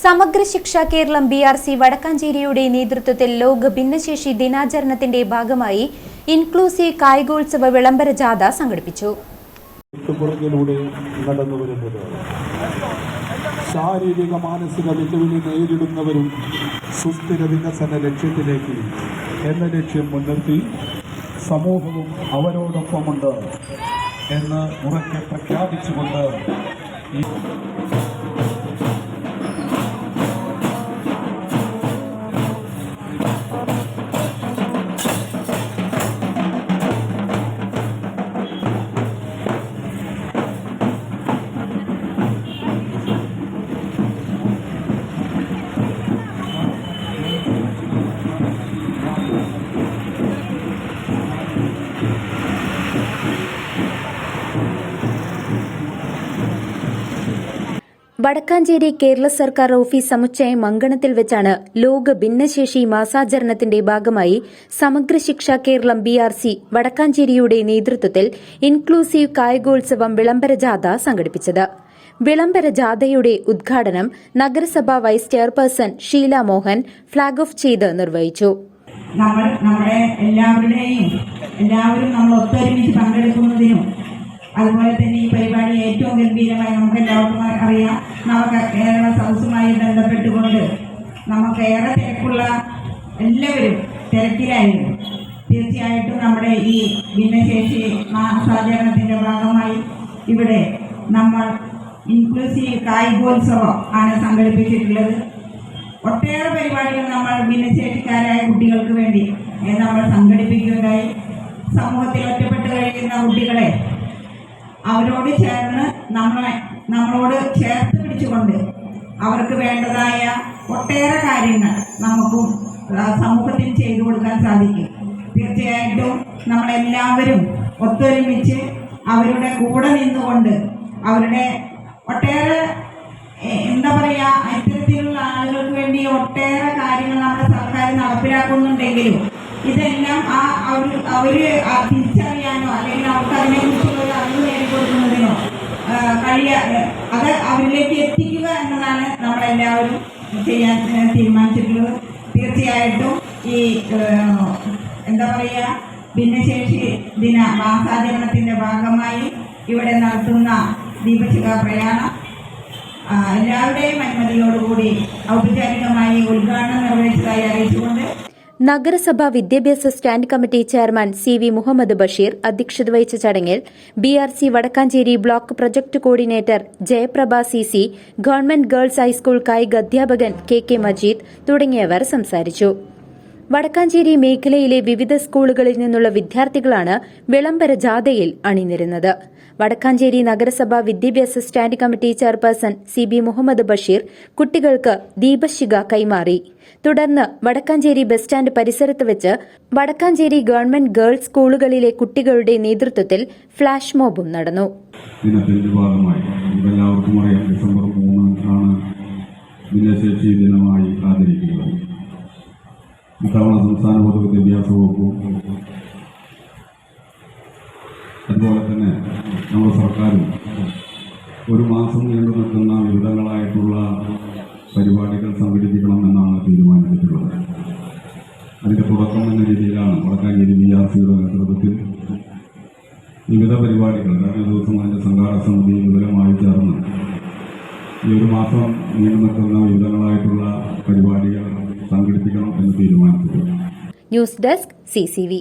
Samagra Shiksha Keralam B R C വടക്കാഞ്ചേരിയുടെ നേതൃത്വത്തിൽ ലോക ഭിന്നശേഷി ദിനാചരണത്തിന്റെ ഭാഗമായി ഇൻക്ലൂസീവ് കായികോത്സവ വിളംബര ജാഥ സംഘടിപ്പിച്ചു. നടന്നു ശാരീരിക മാനസിക വെല്ലുവിളി നേരിടുന്നവരും സുസ്ഥിര വികസന ലക്ഷ്യത്തിലേക്ക് എന്ന ലക്ഷ്യം മുൻനിർത്തി സമൂഹവും അവരോടൊപ്പമുണ്ട് എന്ന് ഉറക്കെ പ്രഖ്യാപിച്ചുകൊണ്ട് വടക്കാഞ്ചേരി കേരള സർക്കാർ ഓഫീസ് സമുച്ചയം മങ്കണത്തിൽ വെച്ചാണ് ലോക ഭിന്നശേഷി മാസാചരണത്തിന്റെ ഭാഗമായി Samagra Shiksha Keralam B R C വടക്കാഞ്ചേരിയുടെ നേതൃത്വത്തിൽ ഇൻക്ലൂസീവ് കായികോത്സവം വിളംബര ജാഥ സംഘടിപ്പിച്ചത്. വിളംബര ജാഥയുടെ ഉദ്ഘാടനം നഗരസഭാ vice chairperson Sheela Mohan flag off ചെയ്ത് നിർവഹിച്ചു. നമ്മൾ നമ്മുടെ എല്ലാവരുടെയും എല്ലാവരും നമ്മൾ ഒത്തൊരുമിച്ച് പങ്കെടുക്കുന്നതിനും അതുപോലെ തന്നെ ഈ പരിപാടി ഏറ്റവും ഗംഭീരമായി നമുക്ക് എല്ലാവർക്കും അറിയാം. നമുക്ക് കേരള സൗസുമായി ബന്ധപ്പെട്ടുകൊണ്ട് നമുക്ക് ഏറെ തിരക്കുള്ള എല്ലാവരും തിരക്കിലായിരുന്നു. തീർച്ചയായിട്ടും നമ്മുടെ ഈ ഭിന്നശേഷി മാസാചരണത്തിന്റെ ഭാഗമായി ഇവിടെ നമ്മൾ ഇൻക്ലൂസീവ് കായികോത്സവം ആണ് സംഘടിപ്പിച്ചിട്ടുള്ളത്. ഒട്ടേറെ പരിപാടികൾ നമ്മൾ ഭിന്നശേഷിക്കാരായ കുട്ടികൾക്ക് വേണ്ടി നമ്മൾ സംഘടിപ്പിക്കുകയുണ്ടായി. സമൂഹത്തിൽ ഒറ്റപ്പെട്ട് കഴിയുന്ന കുട്ടികളെ അവരോട് ചേർന്ന് നമ്മളെ നമ്മളോട് ചേർത്ത് പിടിച്ചുകൊണ്ട് അവർക്ക് വേണ്ടതായ ഒട്ടേറെ കാര്യങ്ങൾ നമുക്കും സമൂഹത്തിൽ ചെയ്തു കൊടുക്കാൻ സാധിക്കും. തീർച്ചയായിട്ടും നമ്മളെല്ലാവരും ഒത്തൊരുമിച്ച് അവരുടെ കൂടെ നിന്നുകൊണ്ട് അവരുടെ ഒട്ടേറെ എന്താ പറയുക ഇത്തരത്തിലുള്ള ആളുകൾക്ക് വേണ്ടി ഒട്ടേറെ കാര്യങ്ങൾ നമ്മുടെ സർക്കാർ നടപ്പിലാക്കുന്നുണ്ടെങ്കിലും ഇതെല്ലാം ആ അവർ അവർ തിരിച്ചറിയാനോ അല്ലെങ്കിൽ അവർക്ക് അതിനെക്കുറിച്ചുള്ള ഒരു അറിവ് നേടിക്കൊടുക്കുന്നതിനോ കഴിയാതെ കഴിയ അത് അവരിലേക്ക് എത്തിക്കുക എന്നതാണ് നമ്മളെല്ലാവരും ചെയ്യാൻ തീരുമാനിച്ചിട്ടുള്ളത്. തീർച്ചയായിട്ടും ഈ എന്താ പറയുക ഭിന്നശേഷി ദിന മാസാചരണത്തിന്റെ ഭാഗമായി ഇവിടെ നടത്തുന്ന ദീപശിഖ പ്രയാണം എല്ലാവരുടെയും അനുമതിയോടുകൂടി ഔപചാരികമായി ഉദ്ഘാടനം നിർവഹിച്ചതായി അറിയിച്ചുകൊണ്ട് നഗരസഭാ വിദ്യാഭ്യാസ stand committee chairman C V Muhammad Basheer അധ്യക്ഷത വഹിച്ച ചടങ്ങിൽ B R C Vadakkanchery block project coordinator Jayaprabha C C government girls high school കായിക അധ്യാപകൻ കെ കെ മജീദ് തുടങ്ങിയവർ സംസാരിച്ചു. വടക്കാഞ്ചേരി മേഖലയിലെ വിവിധ സ്കൂളുകളിൽ നിന്നുള്ള വിദ്യാർത്ഥികളാണ് വിളംബര ജാഥയിൽ അണിനിരുന്നത്. വടക്കാഞ്ചേരി നഗരസഭ വിദ്യാഭ്യാസ stand committee chairperson C B Muhammad Basheer കുട്ടികൾക്ക് ദീപശിഖ കൈമാറി. തുടർന്ന് വടക്കാഞ്ചേരി ബസ് സ്റ്റാൻഡ് പരിസരത്ത് വെച്ച് വടക്കാഞ്ചേരി ഗവൺമെന്റ് ഗേൾസ് സ്കൂളുകളിലെ കുട്ടികളുടെ നേതൃത്വത്തിൽ ഫ്ളാഷ് മോബും നടന്നു. ഭിന്നശേഷി ദിനമായി ആചരിക്കുന്നത്. ഇത്തവണ സംസ്ഥാന പൊതുവിദ്യാഭ്യാസ വകുപ്പും അതുപോലെ തന്നെ നമ്മുടെ സർക്കാരും ഒരു മാസം നീണ്ടു നിൽക്കുന്ന വിവിധങ്ങളായിട്ടുള്ള പരിപാടികൾ സംഘടിപ്പിക്കണമെന്നാണ് തീരുമാനിച്ചിട്ടുള്ളത്. അതിന്റെ തുടക്കം എന്ന രീതിയിലാണ് വടക്കാഞ്ചേരി ബി ആർ സിയുടെ നേതൃത്വത്തിൽ വിവിധ പരിപാടികൾ കഴിഞ്ഞ ദിവസം അതിന്റെ സംഘാടക സമിതി വിവരമായി ചേർന്ന് ഈ ഒരു മാസം നീണ്ടു നിൽക്കുന്ന വിവിധങ്ങളായിട്ടുള്ള പരിപാടികൾ സംഘടിപ്പിക്കണം എന്ന് തീരുമാനിച്ചിട്ടുണ്ട്. News desk CCV